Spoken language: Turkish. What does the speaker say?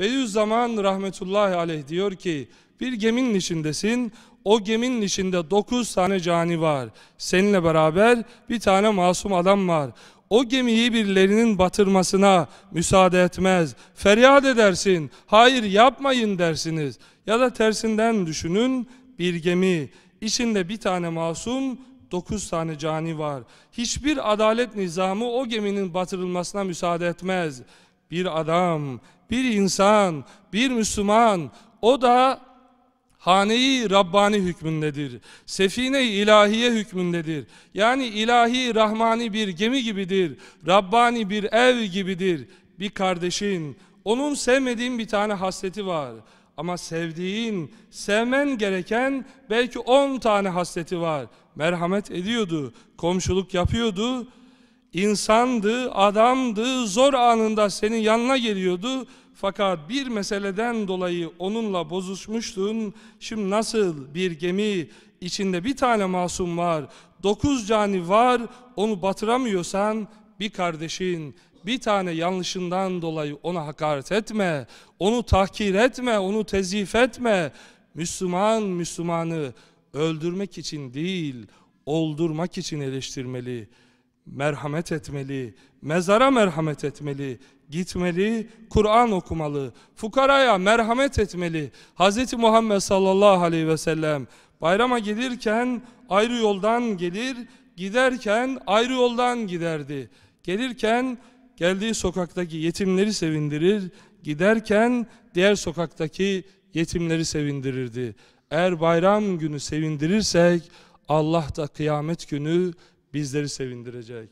Bediüzzaman rahmetullahi aleyh diyor ki bir geminin içindesin o geminin içinde dokuz tane cani var. Seninle beraber bir tane masum adam var. O gemiyi birilerinin batırmasına müsaade etmez. Feryat edersin. Hayır yapmayın dersiniz. Ya da tersinden düşünün bir gemi. içinde bir tane masum, dokuz tane cani var. Hiçbir adalet nizamı o geminin batırılmasına müsaade etmez. Bir adam, bir insan, bir Müslüman o da Hane-i Rabbani hükmündedir. Sefine-i ilahiye hükmündedir. Yani ilahi, rahmani bir gemi gibidir. Rabbani bir ev gibidir. Bir kardeşin, onun sevmediğin bir tane hasreti var. Ama sevdiğin, sevmen gereken belki on tane hasreti var. Merhamet ediyordu, komşuluk yapıyordu. İnsandı, adamdı, zor anında senin yanına geliyordu. Fakat bir meseleden dolayı onunla bozuşmuştun. Şimdi nasıl bir gemi içinde bir tane masum var, dokuz cani var, onu batıramıyorsan bir kardeşin, bir tane yanlışından dolayı ona hakaret etme, onu tahkir etme, onu tezif etme. Müslüman Müslümanı öldürmek için değil, oldurmak için eleştirmeli merhamet etmeli, mezara merhamet etmeli, gitmeli, Kur'an okumalı, fukaraya merhamet etmeli. Hz. Muhammed sallallahu aleyhi ve sellem bayrama gelirken ayrı yoldan gelir, giderken ayrı yoldan giderdi. Gelirken geldiği sokaktaki yetimleri sevindirir, giderken diğer sokaktaki yetimleri sevindirirdi. Eğer bayram günü sevindirirsek Allah da kıyamet günü bizleri sevindirecek.